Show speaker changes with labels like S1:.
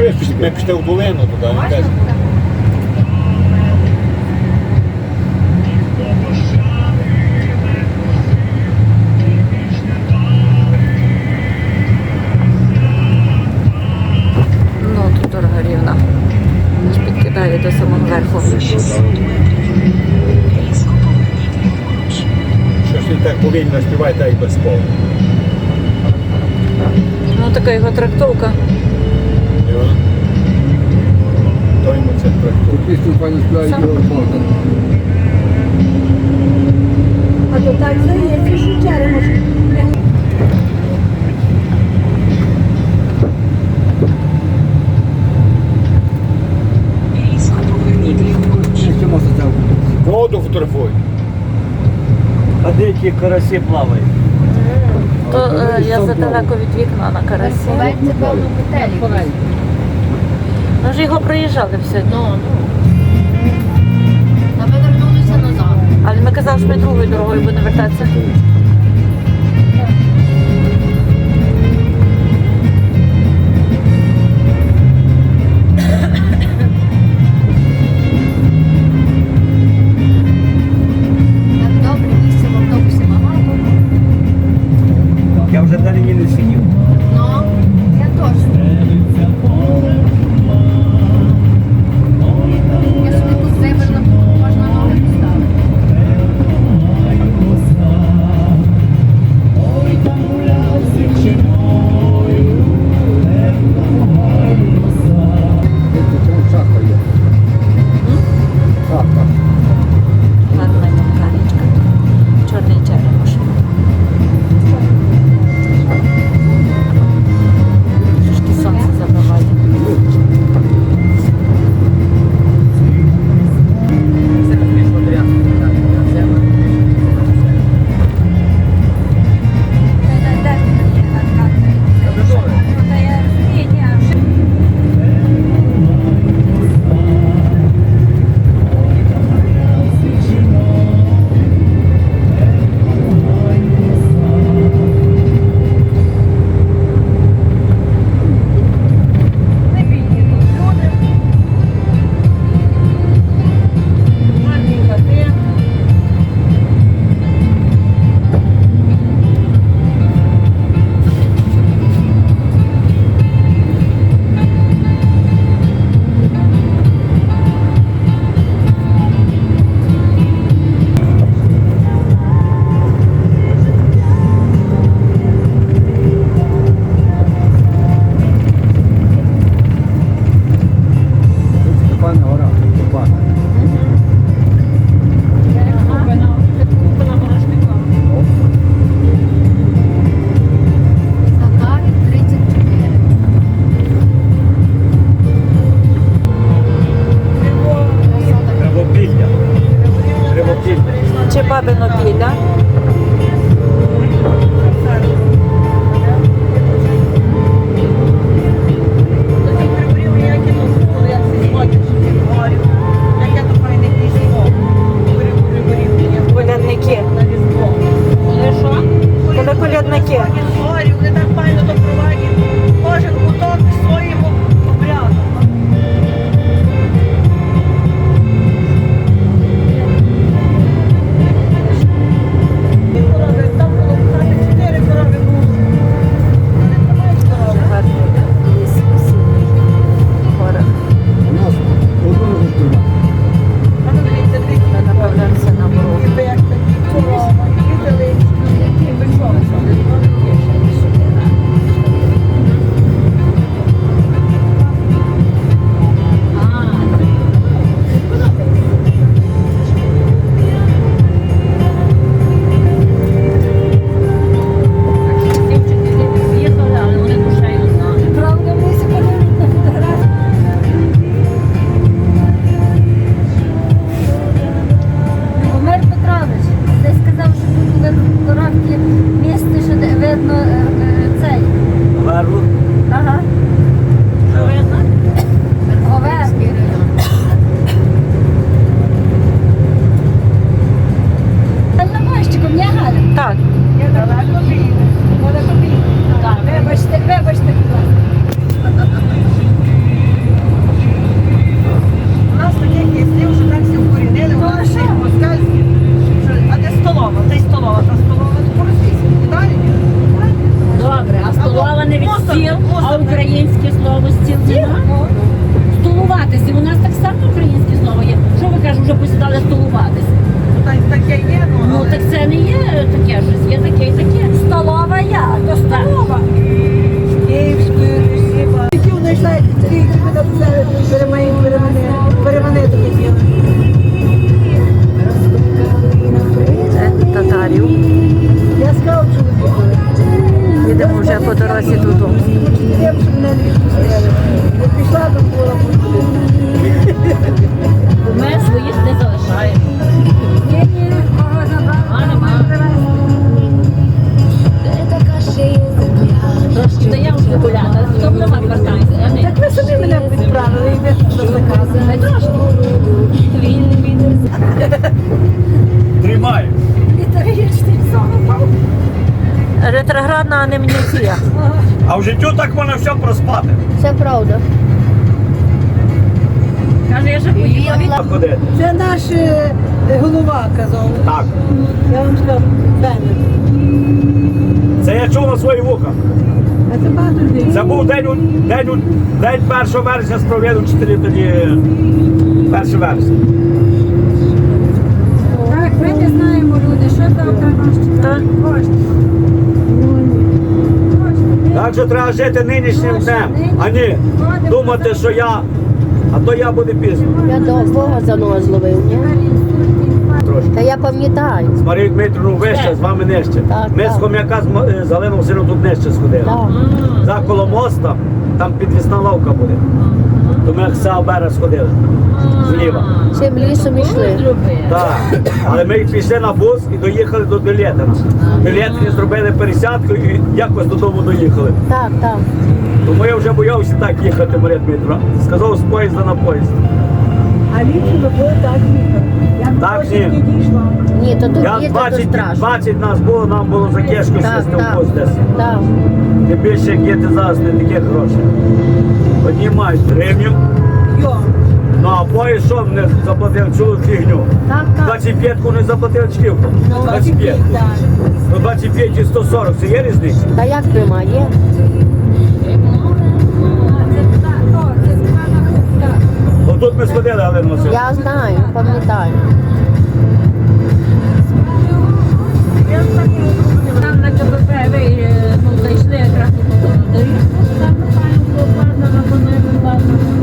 S1: Якщо ви пішли- ми пішли в долину туди, не теж.
S2: Ну, тут дорога рівна. Аж підкидає до самого верху.
S1: Щось він так повільно співає, так і без слова.
S2: Ну, така його трактовка.
S1: І он- То йому це трактує.
S3: Пісню пані співають
S2: Сам.
S3: його робота.
S4: А то так здається, що черемо.
S1: Воду фотографуй.
S5: А де ті карасі плавають?
S2: То е, я задалеко від вікна на карасі.
S6: Це певно готелі.
S2: Ми ж його проїжджали все.
S6: Ну, ну. А ми вернулися назад.
S2: Але ми казали, що ми другою дорогою будемо вертатися.
S6: się baby.
S7: Слово стіл нема? Столуватися. У нас так само українське слово є. Що ви кажете, вже посідали столуватися?
S2: Таке є,
S7: Ну так це не є таке щось, є таке і таке.
S2: Вже по дорозі додому.
S4: Пішла до пола.
S7: Ми своїх не залишаємо. Трошки даємо шоколада. Хто буде мати вертається?
S4: Так ви самі мене відправили і ви що
S2: Ретроградна анемнезія.
S5: А в життю так можна все проспати.
S6: Це правда.
S7: Каже, я вже поїхала.
S5: Ходити.
S4: Це наш е, голова казав.
S5: Так.
S4: Я вам сказав, Беннет.
S5: Це я чув на свої вуха.
S4: А це багато людей.
S5: Це був день, у- день, у- день 1 вересня справляли вчителі тоді 1 вересня.
S4: Так, ми не знаємо люди, що завтра нас
S2: Так.
S5: Так що треба жити нинішнім днем, а не думати, що я, а то я буде пізно.
S6: Я до Бога за нього зловив, ні?
S5: Трошки.
S6: Та я пам'ятаю.
S5: З Марією Дмитрівною вище, з вами нижче.
S6: Так,
S5: Ми
S6: так.
S5: з Хом'яка з М- з тут нижче сходили.
S6: Так.
S5: За коло моста, там підвісна лавка буде. То ми з цього берега сходили. Зліва.
S6: Цим лісом йшли.
S5: Так. Але ми пішли на бус і доїхали до Долєтина. Долєтині зробили пересядку і якось додому доїхали.
S6: Так, так.
S5: Тому я вже боявся так їхати, Марія Дмитро. Сказав з поїзда на поїзд.
S4: А ліпше було так їхати. Я
S5: Так,
S4: просто
S5: ні.
S4: не дійшла.
S6: Ні, то тут
S5: Я
S6: то
S5: 20,
S6: страшно.
S5: 20 нас було, нам було за кешку
S6: Так,
S5: сісти в
S6: так. Так.
S5: Тим більше, як є ти зараз не такі гроші. Одні мають гривню,
S4: Йо.
S5: ну а поїзд що не заплатив цю фігню?
S6: Так, так.
S5: 25-ку не заплатив чківку.
S6: Ну,
S5: 25.
S4: Так.
S5: Ну 25 і 140, це є різниця?
S6: Та як тримає?
S5: Отут ми сходили, Галина Васильівна.
S6: Я знаю, пам'ятаю.
S7: Там на КПП ви е, ну, зайшли якраз до доріжку, там напевно було падано, воно не випадно.